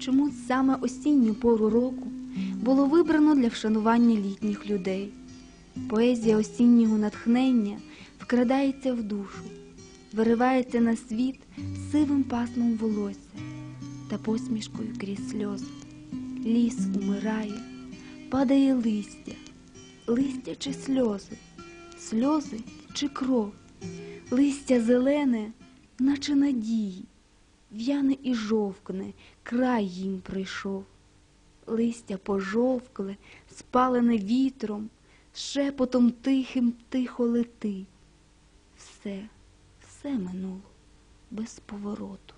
чому саме осінню пору року було вибрано для вшанування літніх людей. Поезія осіннього натхнення вкрадається в душу, виривається на світ сивим пасмом волосся та посмішкою крізь сльози. Ліс умирає, падає листя, листя чи сльози, сльози чи кров, листя зелене, наче надії, в'яне і жовкне, край їм прийшов. Листя пожовкле, спалене вітром, шепотом тихим тихо лети. Все, все минуло без повороту.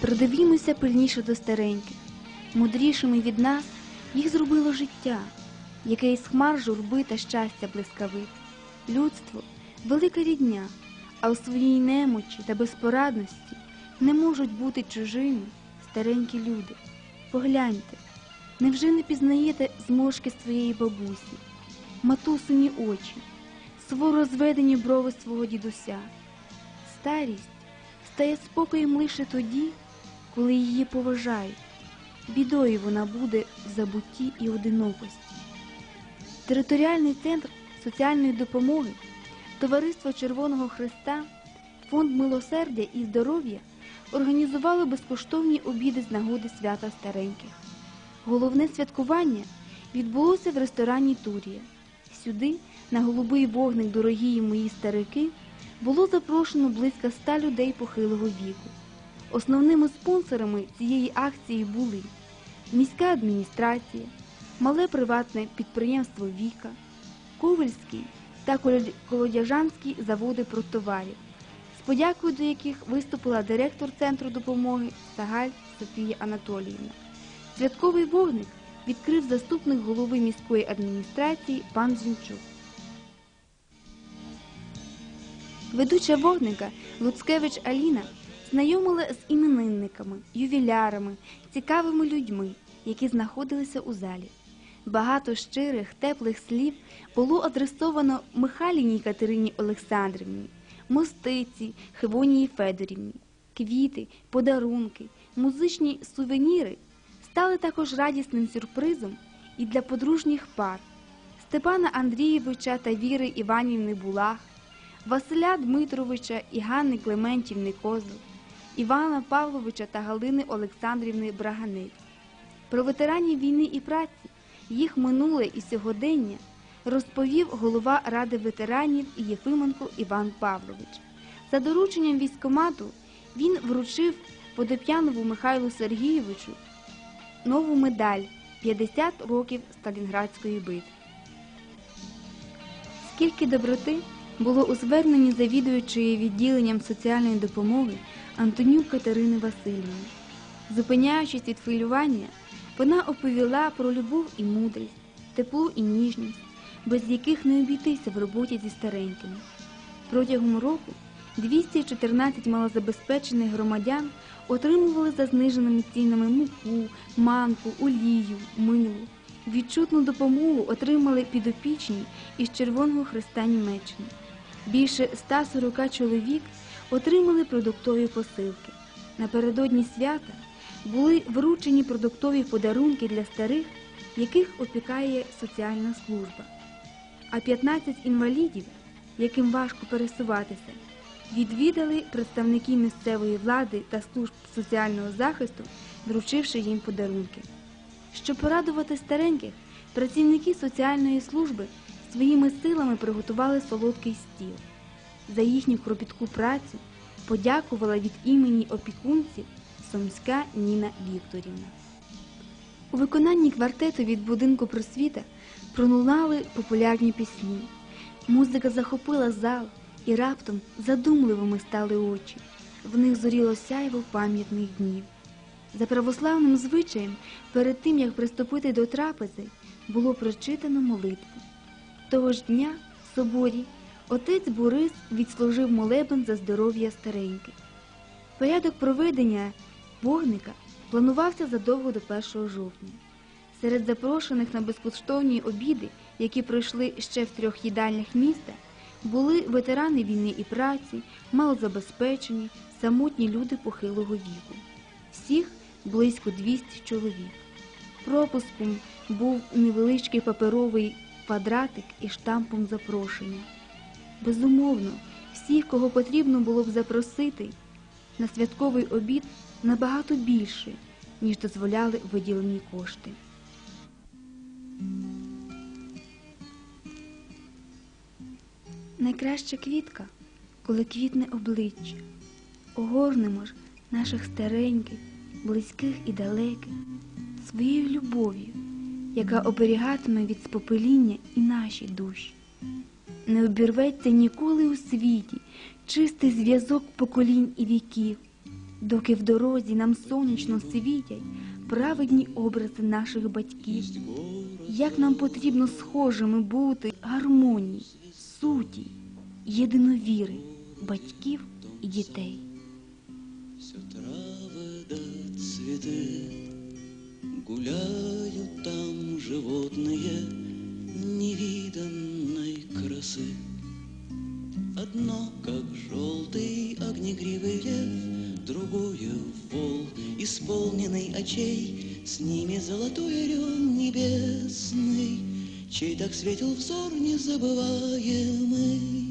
Придивімося пильніше до стареньких. Мудрішими від нас їх зробило життя, яке із хмар журби та щастя блискавить. Людство велика рідня, а у своїй немочі та безпорадності не можуть бути чужими старенькі люди. Погляньте, невже не пізнаєте зморшки своєї бабусі, матусині очі, суворо зведені брови свого дідуся? Старість стає спокоєм лише тоді, коли її поважають. Бідою вона буде в забутті і одинокості. Територіальний центр соціальної допомоги, Товариство Червоного Христа, Фонд милосердя і здоров'я організували безкоштовні обіди з нагоди свята стареньких. Головне святкування відбулося в ресторані Турія. Сюди, на голубий вогник дорогі мої старики, було запрошено близько ста людей похилого віку. Основними спонсорами цієї акції були міська адміністрація, мале приватне підприємство Віка, Ковальський та Колод- Колодяжанський заводи продтоварів, з подякою до яких виступила директор центру допомоги Сагаль Софія Анатоліївна. Святковий вогник відкрив заступник голови міської адміністрації пан Зінчук. Ведуча вогника Луцкевич Аліна знайомила з іменинниками, ювілярами, цікавими людьми, які знаходилися у залі. Багато щирих, теплих слів було адресовано Михайліній Катерині Олександрівні, Мостиці, Хивонії Федорівні. Квіти, подарунки, музичні сувеніри стали також радісним сюрпризом і для подружніх пар Степана Андрійовича та Віри Іванівни Булах, Василя Дмитровича і Ганни Клементівни Козел, Івана Павловича та Галини Олександрівни Браганець. Про ветеранів війни і праці, їх минуле і сьогодення розповів голова Ради ветеранів Єфименко Іван Павлович. За дорученням військкомату він вручив Подоп'янову Михайлу Сергійовичу нову медаль 50 років Сталінградської битви. Скільки доброти було у зверненні завідуючої відділенням соціальної допомоги Антонюк Катерини Васильівни. Зупиняючись від хвилювання, вона оповіла про любов і мудрість, тепло і ніжність, без яких не обійтися в роботі зі старенькими. Протягом року 214 малозабезпечених громадян отримували за зниженими цінами муку, манку, олію, мило. Відчутну допомогу отримали підопічні із Червоного Христа Німеччини. Більше 140 чоловік отримали продуктові посилки. Напередодні свята були вручені продуктові подарунки для старих, яких опікає соціальна служба. А 15 інвалідів, яким важко пересуватися, відвідали представники місцевої влади та служб соціального захисту, вручивши їм подарунки. Щоб порадувати стареньких, працівники соціальної служби своїми силами приготували солодкий стіл. За їхню кропітку працю подякувала від імені опікунців Сомська Ніна Вікторівна. У виконанні квартету від будинку просвіта пролунали популярні пісні. Музика захопила зал, і раптом задумливими стали очі. В них зоріло сяйво пам'ятних днів. За православним звичаєм, перед тим як приступити до трапези, було прочитано молитву. Того ж дня в соборі отець Борис відслужив молебен за здоров'я стареньких. Порядок проведення вогника планувався задовго до 1 жовтня. Серед запрошених на безкоштовні обіди, які пройшли ще в трьох їдальнях міста, Були ветерани війни і праці, малозабезпечені, самотні люди похилого віку. Всіх близько 200 чоловік. Пропуском був невеличкий паперовий квадратик із штампом запрошення. Безумовно, всіх, кого потрібно було б запросити, на святковий обід набагато більше, ніж дозволяли виділені кошти. Найкраща квітка, коли квітне обличчя, огорнемо ж наших стареньких, близьких і далеких, своєю любов'ю, яка оберігатиме від спопеління і наші душі. Не обірветься ніколи у світі чистий зв'язок поколінь і віків, доки в дорозі нам сонячно світять праведні образи наших батьків. Як нам потрібно схожими бути гармонії, суті, єдиновіри батьків і дітей. Все травы да цветы Гуляют там животные Невиданной красы Одно, как желтый огнегривый лев Другое — вол, исполненный очей С ними золотой орел небесный Чей так светил взор незабываемый